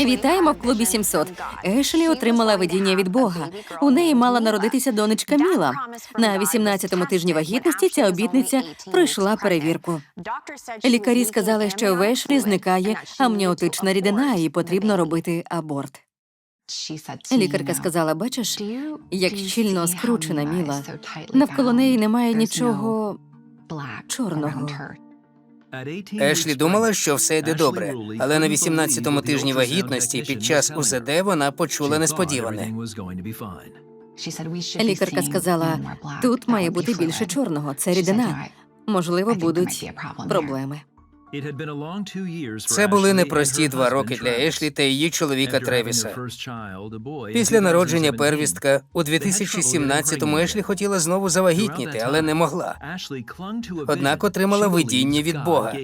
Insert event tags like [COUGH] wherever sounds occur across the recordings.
Вітаємо в клубі 700. Ешлі отримала видіння від Бога. У неї мала народитися донечка Міла. На 18-му тижні вагітності ця обітниця пройшла перевірку. Лікарі сказали, що в Ешлі зникає амніотична рідина і потрібно робити аборт. Лікарка сказала: бачиш, як щільно скручена Міла. Навколо неї немає нічого чорного. Ешлі думала, що все йде добре, але на 18-му тижні вагітності під час УЗД вона почула несподіване. Лікарка сказала: тут має бути більше чорного. Це рідина. Можливо, будуть проблеми. Це були непрості два роки для Ешлі та її чоловіка Тревіса. Після народження первістка у 2017-му Ешлі хотіла знову завагітніти, але не могла. Однак отримала видіння від Бога.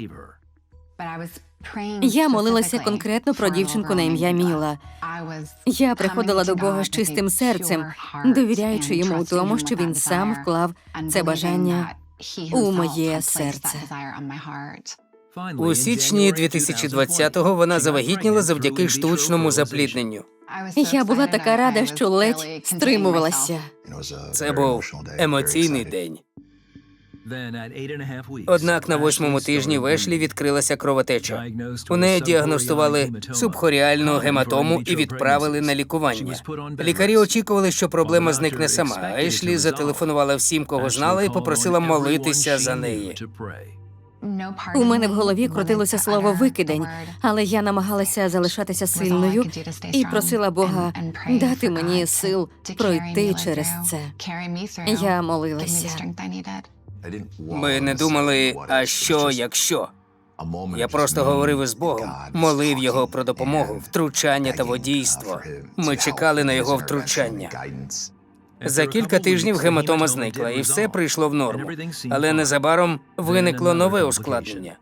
Я молилася конкретно про дівчинку на ім'я Міла. Я приходила до Бога з чистим серцем, довіряючи йому у тому, що він сам вклав це бажання у моє серце. У січні 2020-го вона завагітніла завдяки штучному заплідненню. Я була така рада, що ледь стримувалася. Це був емоційний день. Однак на восьмому тижні в Ешлі відкрилася кровотеча. У неї діагностували субхоріальну гематому і відправили на лікування. Лікарі очікували, що проблема зникне сама. Ешлі зателефонувала всім, кого знала, і попросила молитися за неї. У мене в голові крутилося слово викидень, але я намагалася залишатися сильною і просила Бога дати мені сил пройти через це. Я молилася. Ми не думали, а що, якщо. Я просто говорив із Богом, молив його про допомогу, втручання та водійство. Ми чекали на його втручання. За кілька тижнів гематома зникла, і все прийшло в норму. Але незабаром виникло нове ускладнення.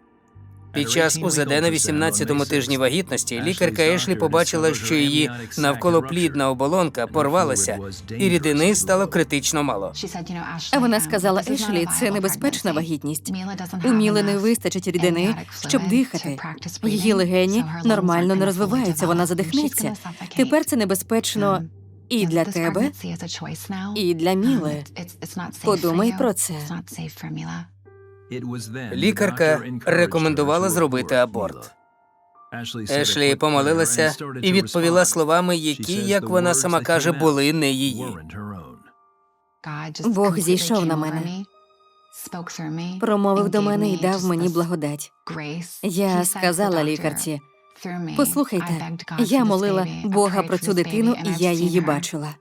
Під час УЗД на 18-му тижні вагітності лікарка Ешлі побачила, що її навколоплідна оболонка порвалася, і рідини стало критично мало. А вона сказала Ешлі, це небезпечна вагітність. У Міли не вистачить рідини, щоб дихати. Її легені нормально не розвиваються, вона задихнеться. Тепер це небезпечно і для тебе, і для Міли. Подумай про це. Лікарка рекомендувала зробити аборт. Ешлі помолилася і відповіла словами, які, як вона сама каже, були не її. Бог зійшов на мене, промовив до мене і дав мені благодать. Я сказала лікарці: послухайте, я молила Бога про цю дитину, і я її бачила.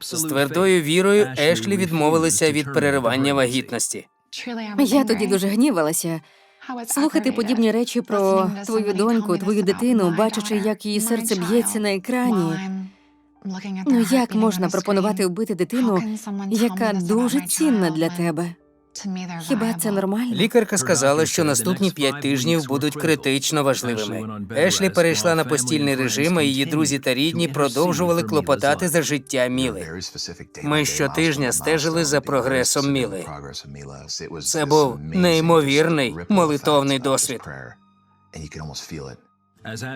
З твердою вірою Ешлі відмовилася від переривання вагітності. Я тоді дуже гнівалася. Слухати подібні речі про твою доньку, твою дитину, бачачи, як її серце б'ється на екрані. Ну як можна пропонувати вбити дитину, яка дуже цінна для тебе? Хіба це нормально? Лікарка сказала, що наступні п'ять тижнів будуть критично важливими. Ешлі перейшла на постільний режим, а її друзі та рідні продовжували клопотати за життя Міли. Ми щотижня стежили за прогресом Міли. Це був неймовірний молитовний досвід.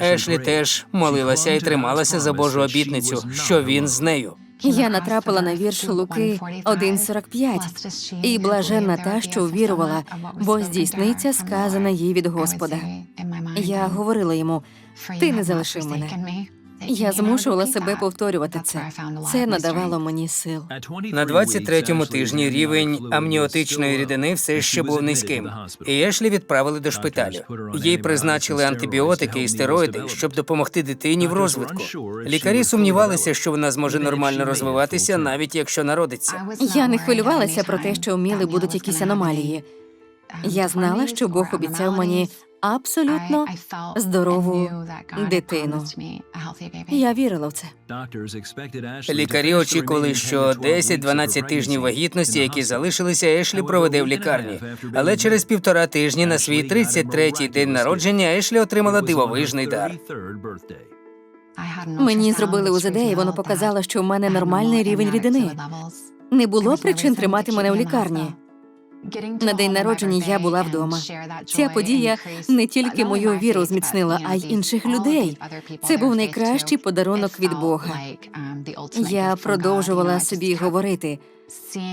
Ешлі теж молилася і трималася за Божу обітницю, що він з нею. Я натрапила на вірш Луки 1.45. І блаженна та, що увірувала, бо здійсниться сказане їй від Господа. Я говорила йому: ти не залишив мене. Я змушувала себе повторювати це. Це надавало мені сил. На 23-му тижні рівень амніотичної рідини все ще був низьким, і Ешлі відправили до шпиталю. Їй призначили антибіотики і стероїди, щоб допомогти дитині в розвитку. Лікарі сумнівалися, що вона зможе нормально розвиватися, навіть якщо народиться. Я не хвилювалася про те, що у Міли будуть якісь аномалії. Я знала, що Бог обіцяв мені абсолютно здорову дитину. Я вірила в це. Лікарі очікували, що 10-12 тижнів вагітності, які залишилися, Ешлі проведе в лікарні. Але через півтора тижні на свій 33-й день народження Ешлі отримала дивовижний дар. Мені зробили УЗД, і воно показало, що в мене нормальний рівень рідини. Не було причин тримати мене в лікарні. На день народження я була вдома. Ця подія не тільки мою віру зміцнила, а й інших людей. Це був найкращий подарунок від Бога. Я продовжувала собі говорити: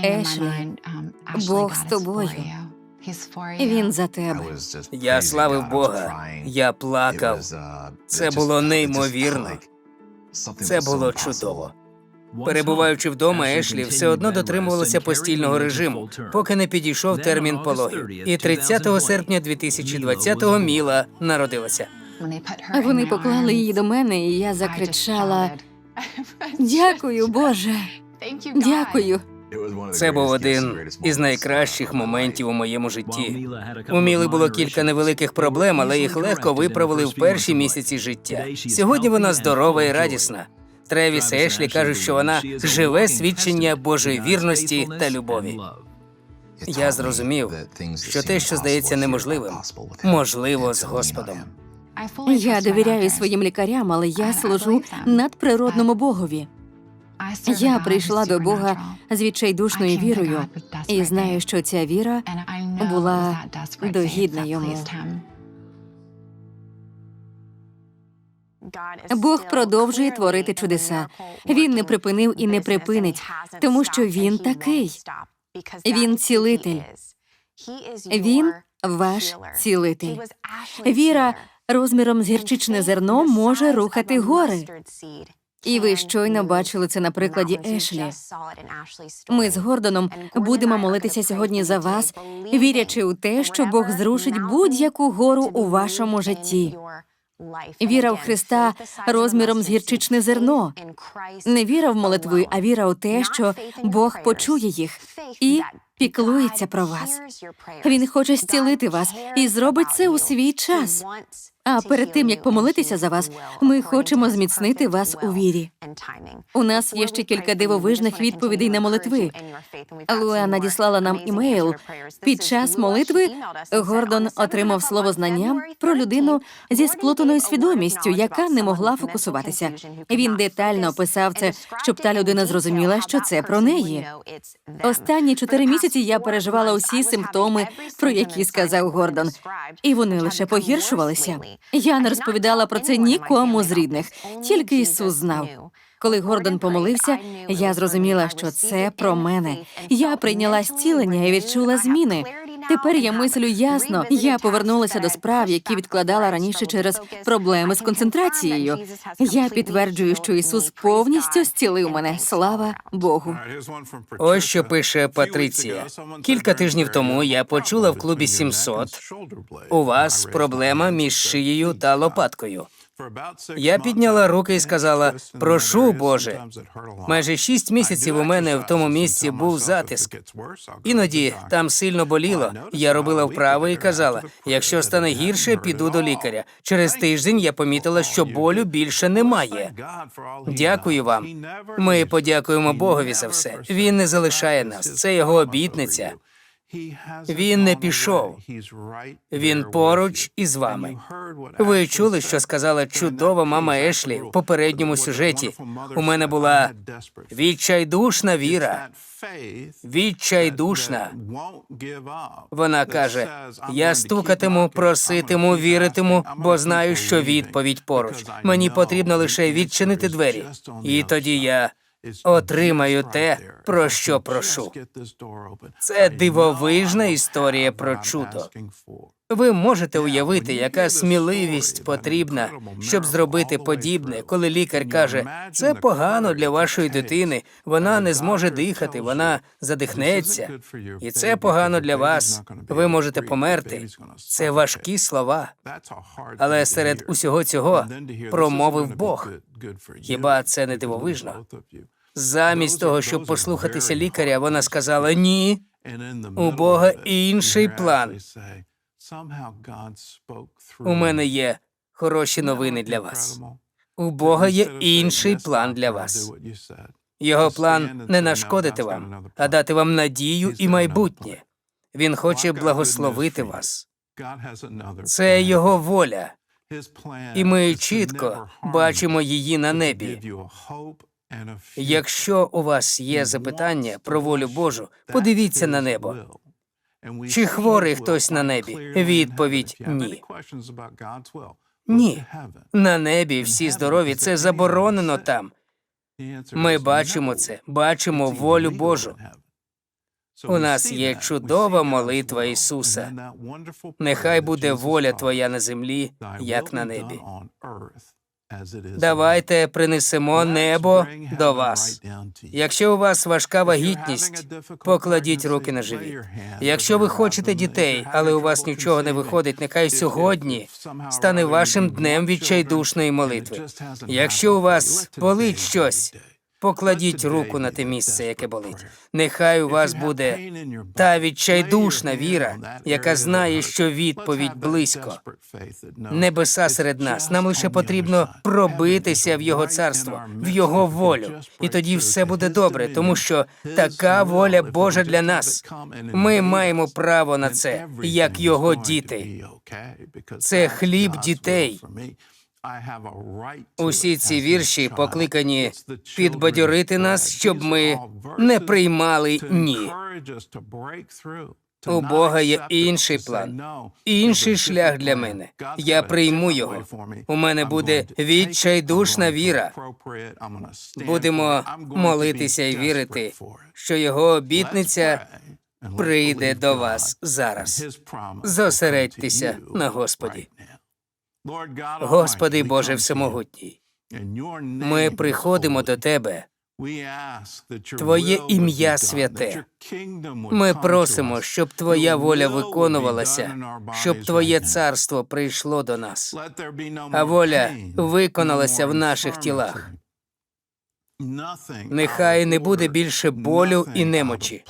Ешлі, Бог з тобою. він за тебе. Я славив Бога. Я плакав. Це було неймовірно. Це було чудово. Перебуваючи вдома, Ешлі все одно дотримувалася постільного режиму, поки не підійшов термін пологів. І 30 серпня 2020-го Міла народилася. Вони поклали її до мене, і я закричала: Дякую, Боже! Дякую. Це був один із найкращих моментів у моєму житті. У Міли було кілька невеликих проблем, але їх легко виправили в перші місяці життя. Сьогодні вона здорова і радісна. Тревіс і Ешлі кажуть, що вона живе свідчення Божої вірності та любові. Я зрозумів, що те, що здається неможливим, можливо з Господом. Я довіряю своїм лікарям, але я служу надприродному Богові. Я прийшла до Бога з відчайдушною вірою. і знаю, що ця віра була догідна йому. Бог продовжує творити чудеса. Він не припинив і не припинить, тому що він такий. Він цілитель. Він ваш цілитель. Віра розміром з гірчичне зерно може рухати гори. І ви щойно бачили це на прикладі Ешлі. Ми з Гордоном будемо молитися сьогодні за вас, вірячи у те, що Бог зрушить будь-яку гору у вашому житті. Віра в Христа розміром з гірчичне зерно. Не віра в молитви, а віра у те, що Бог почує їх. І піклується про вас. Він хоче зцілити вас і зробить це у свій час. А перед тим як помолитися за вас, ми хочемо зміцнити вас у вірі. У нас є ще кілька дивовижних відповідей на молитви. Луа надіслала нам імейл. Під час молитви Гордон отримав слово знання про людину зі сплутаною свідомістю, яка не могла фокусуватися. Він детально описав це, щоб та людина зрозуміла, що це про неї. Останні чотири місяці я переживала усі симптоми, про які сказав Гордон, і вони лише погіршувалися. Я не розповідала про це нікому з рідних, тільки Ісус знав. Коли Гордон помолився, я зрозуміла, що це про мене. Я прийняла зцілення і відчула зміни. Тепер я мислю ясно. Я повернулася до справ, які відкладала раніше через проблеми з концентрацією. Я підтверджую, що Ісус повністю зцілив мене. Слава Богу. Ось що пише Патриція. Кілька тижнів тому я почула в клубі 700 у вас проблема між шиєю та лопаткою. Я підняла руки і сказала: Прошу, Боже. Майже шість місяців у мене в тому місці був затиск. Іноді там сильно боліло. Я робила вправи і казала: якщо стане гірше, піду до лікаря. Через тиждень я помітила, що болю більше немає. Дякую вам. Ми подякуємо Богові за все. Він не залишає нас. Це його обітниця. Він не пішов. Він поруч із вами. Ви чули, що сказала чудова мама Ешлі в попередньому сюжеті. У мене була відчайдушна віра. Відчайдушна. Вона каже: я стукатиму, проситиму, віритиму, бо знаю, що відповідь поруч. Мені потрібно лише відчинити двері, і тоді я отримаю те, про що прошу. Це дивовижна історія про чудо. Ви можете уявити, яка сміливість потрібна, щоб зробити подібне, коли лікар каже, це погано для вашої дитини, вона не зможе дихати, вона задихнеться, і це погано для вас. Ви можете померти. Це важкі слова. Але серед усього цього промовив Бог. Хіба це не дивовижно? Замість того, щоб послухатися лікаря, вона сказала ні. У Бога інший план. У мене є хороші новини для вас. У Бога є інший план для вас. Його план не нашкодити вам, а дати вам надію і майбутнє. Він хоче благословити вас. Це його воля, і ми чітко бачимо її на небі. Якщо у вас є запитання про волю Божу, подивіться на небо. Чи хворий хтось на небі? Відповідь ні. Ні. На небі всі здорові. Це заборонено там. Ми бачимо це, бачимо волю Божу. У нас є чудова молитва Ісуса. Нехай буде воля Твоя на землі, як на небі. Давайте принесемо небо до вас. Якщо у вас важка вагітність, покладіть руки на живіт. Якщо ви хочете дітей, але у вас нічого не виходить, нехай сьогодні стане вашим днем відчайдушної молитви. Якщо у вас болить щось, покладіть руку на те місце, яке болить. Нехай у вас буде та відчайдушна віра, яка знає, що відповідь близько. Небеса серед нас. Нам лише потрібно пробитися в його царство, в його волю, і тоді все буде добре, тому що така воля Божа для нас. Ми маємо право на це, як його діти. Це хліб дітей. Усі ці вірші покликані підбадьорити нас, щоб ми не приймали ні. У Бога є інший план, інший шлях для мене. Я прийму його. У мене буде відчайдушна віра. Будемо молитися і вірити, що його обітниця прийде до вас зараз. Зосередьтеся на Господі. Господи Боже Всемогутній, ми приходимо до Тебе. Твоє ім'я святе. Ми просимо, щоб Твоя воля виконувалася, щоб Твоє царство прийшло до нас, а воля виконалася в наших тілах. Нехай не буде більше болю і немочі.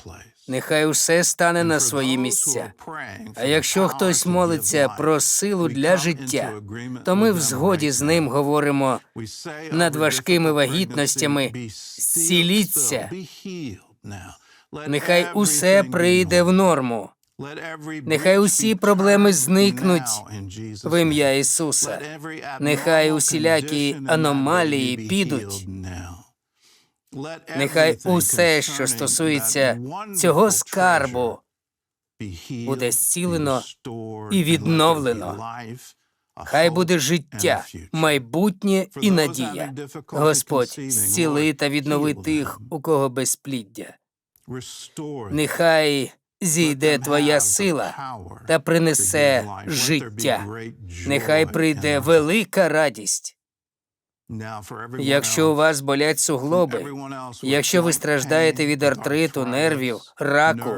Нехай усе стане на свої місця. А якщо хтось молиться про силу для життя, то ми в згоді з ним говоримо над важкими вагітностями «Зціліться». Нехай усе прийде в норму. Нехай усі проблеми зникнуть в ім'я Ісуса. Нехай усілякі аномалії підуть. Нехай усе, що стосується цього скарбу, буде зцілено і відновлено. Хай буде життя, майбутнє і надія. Господь, зціли та віднови тих, у кого безпліддя. Нехай зійде твоя сила та принесе життя. Нехай прийде велика радість. Якщо у вас болять суглоби, якщо ви страждаєте від артриту, нервів, раку,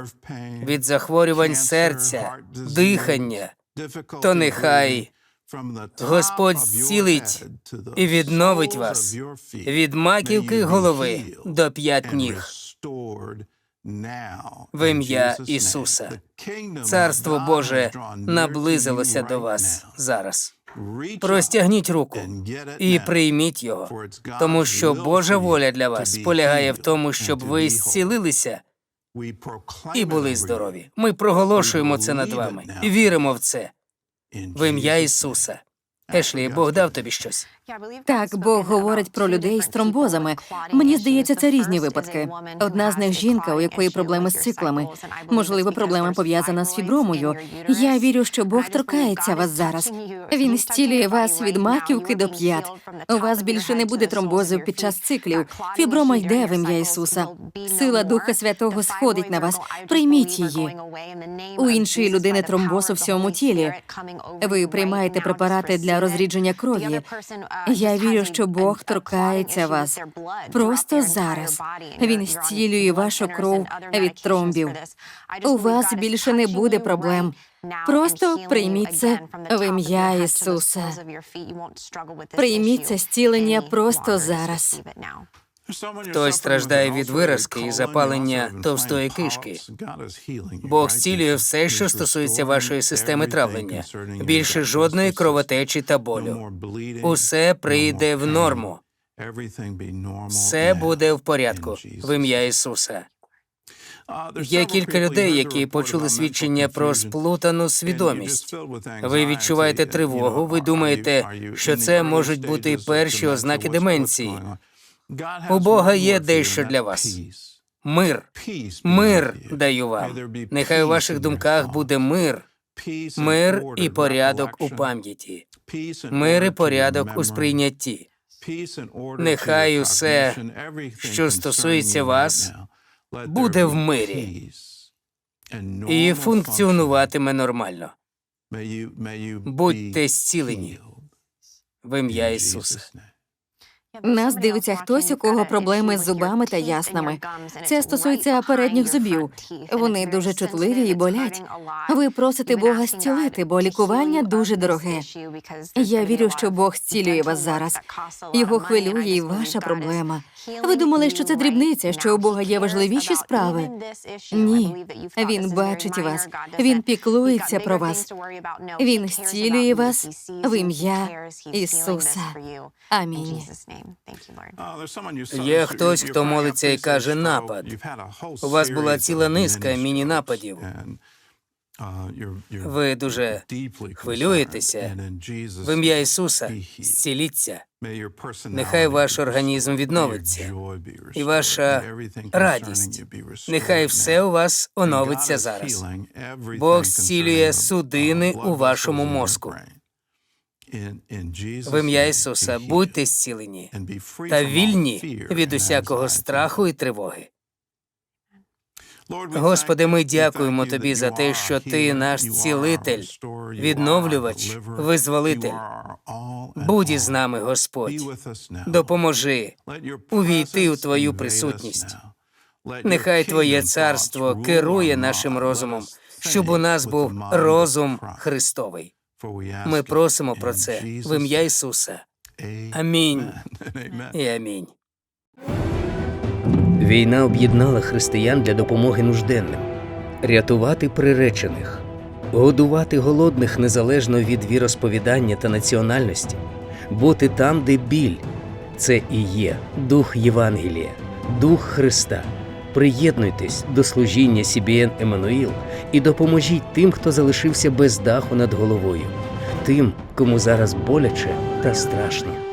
від захворювань серця, дихання, то нехай Господь зцілить і відновить вас від маківки голови до п'ять ніг. В ім'я Ісуса. Царство Боже наблизилося до вас зараз. Простягніть руку і прийміть його, тому що Божа воля для вас полягає в тому, щоб ви зцілилися і були здорові. Ми проголошуємо це над вами. Віримо в це в ім'я Ісуса. Ешлі, Бог дав тобі щось. Так, Бог говорить про людей з тромбозами. Мені здається, це різні випадки. Одна з них жінка, у якої проблеми з циклами. Можливо, проблема пов'язана з фібромою. Я вірю, що Бог торкається вас зараз. Він зцілює вас від маківки до п'ят. У вас більше не буде тромбозів під час циклів. Фіброма йде в ім'я Ісуса. Сила Духа Святого сходить на вас. Прийміть її. У іншої людини тромбоз у всьому тілі. Ви приймаєте препарати для розрідження крові. Я вірю, що Бог торкається вас просто зараз. Він зцілює вашу кров від тромбів. У вас більше не буде проблем. Просто прийміть це в ім'я Ісуса. Прийміть це зцілення просто зараз. Хтось страждає від виразки і запалення товстої кишки. Бог зцілює все, що стосується вашої системи травлення. Більше жодної кровотечі та болю. Усе прийде в норму. Все буде в порядку в ім'я Ісуса. Є кілька людей, які почули свідчення про сплутану свідомість. Ви відчуваєте тривогу, ви думаєте, що це можуть бути перші ознаки деменції. У Бога є дещо для вас. Мир. Мир даю вам. Нехай у ваших думках буде мир, мир і порядок у пам'яті, мир і порядок у сприйнятті. Нехай усе, що стосується вас, буде в мирі і функціонуватиме нормально. Будьте зцілені в ім'я Ісуса. Нас дивиться хтось, у кого проблеми з зубами та яснами. Це стосується передніх зубів. Вони дуже чутливі і болять. Ви просите Бога зцілити, бо лікування дуже дороге. Я вірю, що Бог зцілює вас зараз. Його хвилює і ваша проблема. Ви думали, що це дрібниця, що у Бога є важливіші справи? Ні, він бачить вас. Він піклується про вас. Він зцілює вас в ім'я Ісуса. Амінь. Є хтось, хто молиться і каже напад. У вас була ціла низка міні-нападів. Ви дуже хвилюєтеся. В ім'я Ісуса зціліться. Нехай ваш організм відновиться, і ваша радість. Нехай все у вас оновиться зараз. Бог зцілює судини у вашому мозку. В ім'я Ісуса будьте зцілені та вільні від усякого страху і тривоги. Господи, ми дякуємо Тобі за те, що Ти наш цілитель, відновлювач, визволитель. Будь із нами, Господь. Допоможи увійти у Твою присутність. Нехай Твоє царство керує нашим розумом, щоб у нас був розум Христовий. Ми просимо про це в ім'я Ісуса. Амінь [LAUGHS] і амінь. Війна об'єднала християн для допомоги нужденним, рятувати приречених, годувати голодних незалежно від віросповідання та національності, бути там, де біль. Це і є дух Євангелія, дух Христа. Приєднуйтесь до служіння CBN Еммануїл і допоможіть тим, хто залишився без даху над головою, тим, кому зараз боляче та страшно.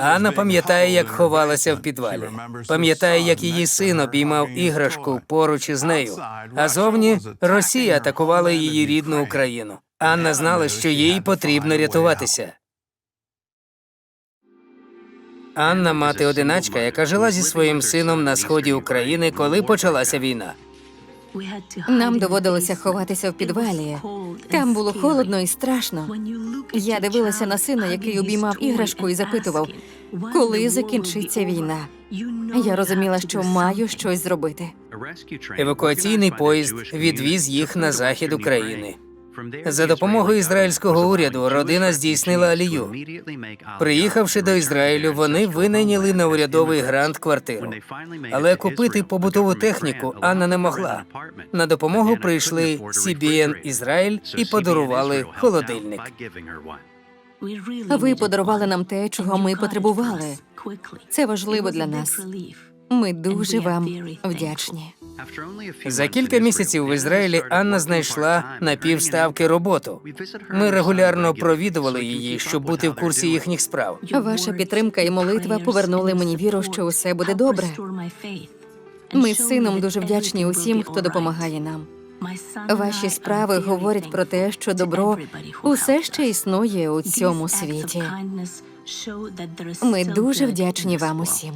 Анна пам'ятає, як ховалася в підвалі. Пам'ятає, як її син обіймав іграшку поруч із нею. А зовні Росія атакувала її рідну Україну. Анна знала, що їй потрібно рятуватися. Анна мати одиначка, яка жила зі своїм сином на сході України, коли почалася війна. Нам доводилося ховатися в підвалі. Там було холодно і страшно. Я дивилася на сина, який обіймав іграшку, і запитував, коли закінчиться війна. Я розуміла, що маю щось зробити. Евакуаційний поїзд відвіз їх на захід України. За допомогою ізраїльського уряду родина здійснила алію. Приїхавши до Ізраїлю, вони винайняли на урядовий грант квартиру. Але купити побутову техніку Анна не могла. На допомогу прийшли CBN Ізраїль і подарували холодильник. Ви подарували нам те, чого ми потребували. Це важливо для нас. Ми дуже вам вдячні. За кілька місяців в Ізраїлі Анна знайшла на півставки роботу. Ми регулярно провідували її, щоб бути в курсі їхніх справ. Ваша підтримка і молитва повернули мені віру, що усе буде добре. Ми з сином дуже вдячні усім, хто допомагає нам. Ваші справи говорять про те, що добро усе ще існує у цьому світі. Ми дуже вдячні вам усім.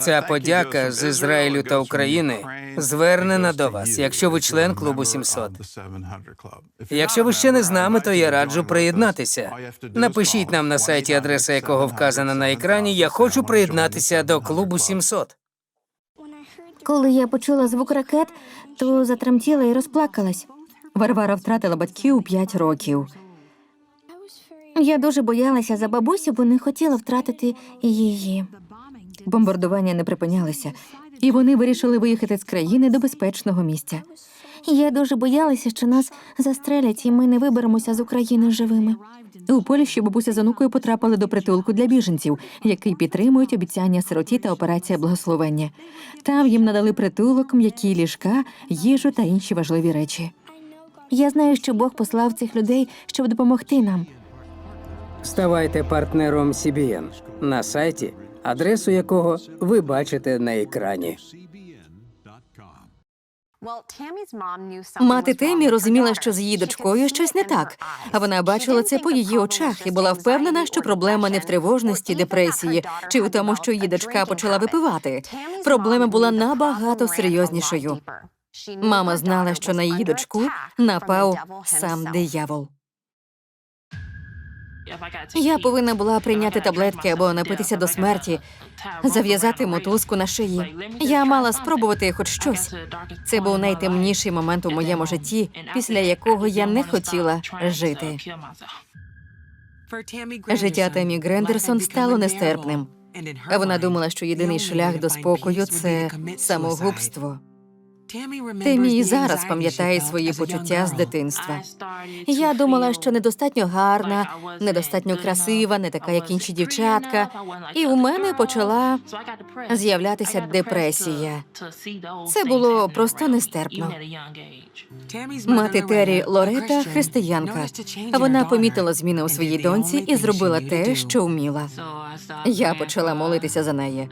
Ця подяка з Ізраїлю та України звернена до вас, якщо ви член клубу 700. Якщо ви ще не з нами, то я раджу приєднатися. Напишіть нам на сайті, адреса якого вказана на екрані. Я хочу приєднатися до клубу 700. Коли я почула звук ракет, то затремтіла і розплакалась. Варвара втратила батьків у 5 років. Я дуже боялася за бабусю, бо не хотіла втратити її. Бомбардування не припинялися, і вони вирішили виїхати з країни до безпечного місця. Я дуже боялася, що нас застрелять, і ми не виберемося з України живими. У Польщі бабуся з онукою потрапили до притулку для біженців, який підтримують обіцяння сироті та операція благословення. Там їм надали притулок, м'які ліжка, їжу та інші важливі речі. Я знаю, що Бог послав цих людей, щоб допомогти нам. Ставайте партнером CBN на сайті, адресу якого ви бачите на екрані. Мати Темі розуміла, що з її дочкою щось не так, а вона бачила це по її очах і була впевнена, що проблема не в тривожності, депресії чи у тому, що її дочка почала випивати. Проблема була набагато серйознішою. Мама знала, що на її дочку напав сам диявол. Я повинна була прийняти таблетки або напитися до смерті, зав'язати мотузку на шиї. Я мала спробувати хоч щось. Це був найтемніший момент у моєму житті, після якого я не хотіла жити. Життя Темі Грендерсон стало нестерпним. Вона думала, що єдиний шлях до спокою це самогубство. Темі і зараз пам'ятає свої почуття з дитинства. Я думала, що недостатньо гарна, недостатньо красива, не така, як інші дівчатка. І у мене почала з'являтися депресія. Це було просто нестерпно. Мати Террі Лорета християнка. Вона помітила зміни у своїй доньці і зробила те, що вміла. Я почала молитися за неї,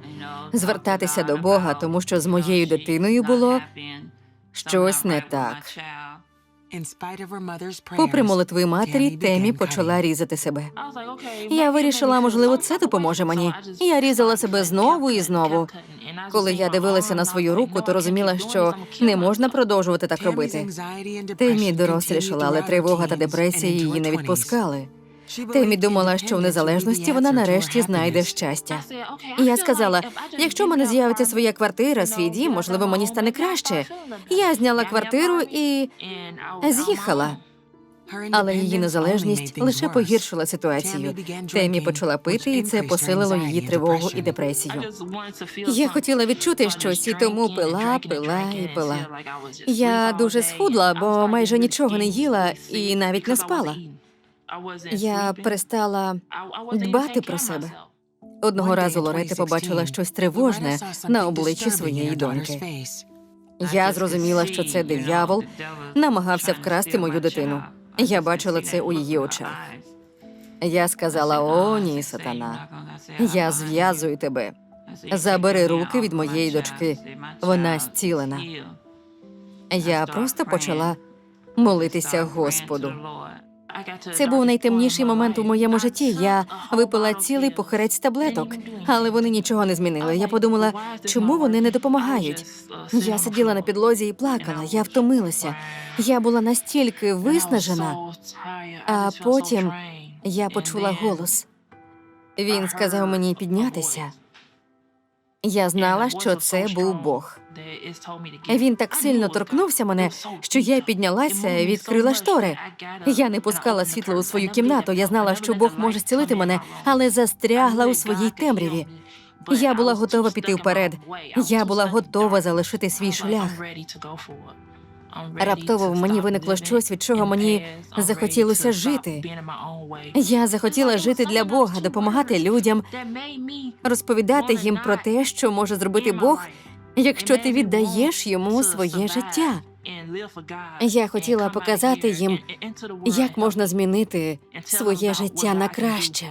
звертатися до Бога, тому що з моєю дитиною було щось не так. Попри молитви матері, Темі почала різати себе. Я вирішила, можливо, це допоможе мені. Я різала себе знову і знову. Коли я дивилася на свою руку, то розуміла, що не можна продовжувати так робити. Темі дорослішала, але тривога та депресія її не відпускали. Темі думала, що в незалежності вона нарешті знайде щастя. І я сказала: якщо в мене з'явиться своя квартира, свій дім, можливо, мені стане краще. Я зняла квартиру і з'їхала. Але її незалежність лише погіршила ситуацію. Темі почала пити, і це посилило її тривогу і депресію. Я хотіла відчути щось, і тому пила, пила і пила. Я дуже схудла, бо майже нічого не їла і навіть не спала. Я перестала дбати про себе. Одного разу Лоретта побачила щось тривожне на обличчі своєї доньки. Я зрозуміла, що це диявол намагався вкрасти мою дитину. Я бачила це у її очах. Я сказала: О, ні, сатана, я зв'язую тебе. Забери руки від моєї дочки. Вона зцілена. Я просто почала молитися Господу. Це був найтемніший момент у моєму житті. Я випила цілий похирець таблеток, але вони нічого не змінили. Я подумала, чому вони не допомагають. Я сиділа на підлозі і плакала. Я втомилася. Я була настільки виснажена. А потім я почула голос. Він сказав мені піднятися. Я знала, що це був Бог. Він так сильно торкнувся мене, що я піднялася і відкрила штори. Я не пускала світло у свою кімнату. Я знала, що Бог може зцілити мене, але застрягла у своїй темряві. Я була готова піти вперед. Я була готова залишити свій шлях. Раптово в мені виникло щось, від чого мені захотілося жити. Я захотіла жити для Бога, допомагати людям, розповідати їм про те, що може зробити Бог, якщо ти віддаєш йому своє життя. Я хотіла показати їм, як можна змінити своє життя на краще.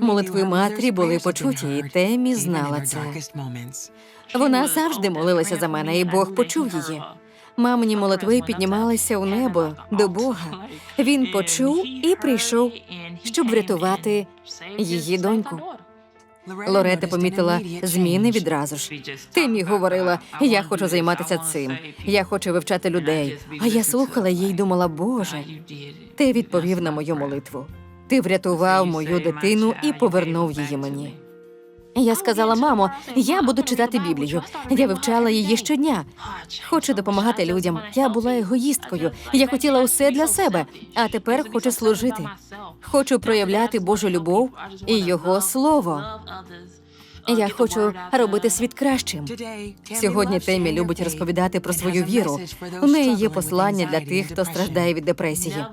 Молитви матері були почуті, і Темі знала це. Вона завжди молилася за мене, і Бог почув її. Мамині молитви піднімалися у небо до Бога. Він почув і прийшов, щоб врятувати її доньку. Лоретта помітила зміни відразу ж. Ти мій говорила: я хочу займатися цим, я хочу вивчати людей. А я слухала її думала, Боже, ти відповів на мою молитву. Ти врятував мою дитину і повернув її мені. Я сказала, мамо, я буду читати Біблію. Я вивчала її щодня. Хочу допомагати людям. Я була егоїсткою. Я хотіла усе для себе, а тепер хочу служити. Хочу проявляти Божу любов і його слово. Я хочу робити світ кращим. Сьогодні Темі любить розповідати про свою віру. У неї є послання для тих, хто страждає від депресії.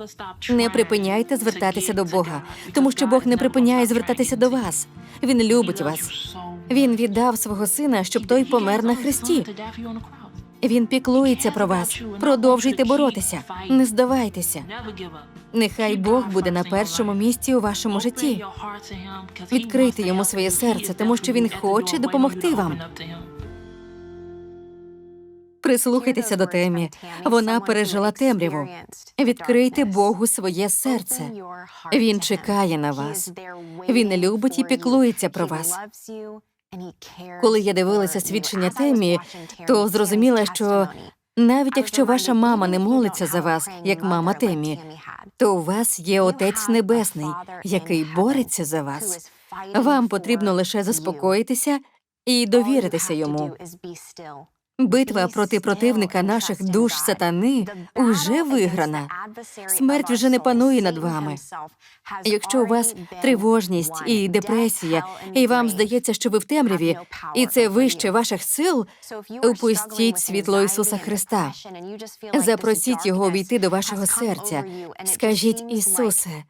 Не припиняйте звертатися до Бога, тому що Бог не припиняє звертатися до вас. Він любить вас. Він віддав свого сина, щоб той помер на хресті. Він піклується про вас. Продовжуйте боротися. Не здавайтеся. Нехай Бог буде на першому місці у вашому житті. Відкрийте йому своє серце, тому що він хоче допомогти вам. Прислухайтеся до темі. Вона пережила темряву. Відкрийте Богу своє серце. Він чекає на вас. Він любить і піклується про вас. Коли я дивилася свідчення темі, то зрозуміла, що навіть якщо ваша мама не молиться за вас, як мама Темі, то у вас є Отець Небесний, який бореться за вас. Вам потрібно лише заспокоїтися і довіритися йому. Битва проти противника наших душ сатани уже виграна. Смерть вже не панує над вами. Якщо у вас тривожність і депресія, і вам здається, що ви в темряві, і це вище ваших сил, упустіть світло Ісуса Христа. Запросіть його увійти до вашого серця. Скажіть, Ісусе,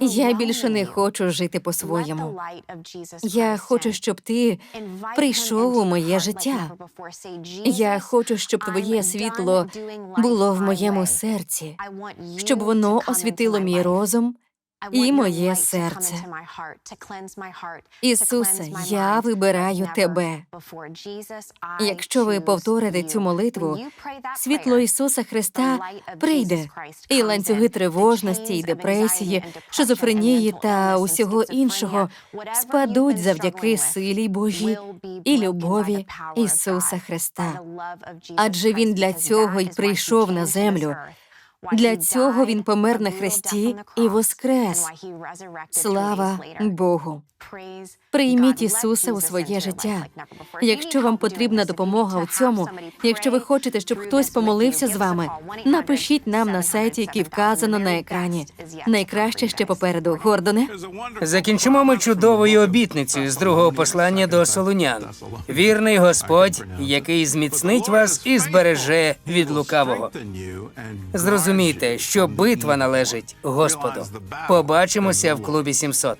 я більше не хочу жити по-своєму. Я хочу, щоб ти прийшов у моє життя. Я хочу, щоб твоє світло було в моєму серці, щоб воно освітило мій розум і моє серце. Ісусе, я вибираю тебе. Якщо ви повторите цю молитву, світло Ісуса Христа прийде, і ланцюги тривожності і депресії, шизофренії та усього іншого спадуть завдяки силі Божій і любові Ісуса Христа. Адже Він для цього й прийшов на землю. Для цього він помер на хресті і воскрес. Слава Богу! Прийміть Ісуса у своє життя. Якщо вам потрібна допомога у цьому, якщо ви хочете, щоб хтось помолився з вами, напишіть нам на сайті, який вказано на екрані. Найкраще ще попереду. Гордоне. Закінчимо ми чудовою обітницею з другого послання до Солунян. Вірний Господь, який зміцнить вас і збереже від лукавого. Зрозумійте, що битва належить Господу. Побачимося в клубі 700.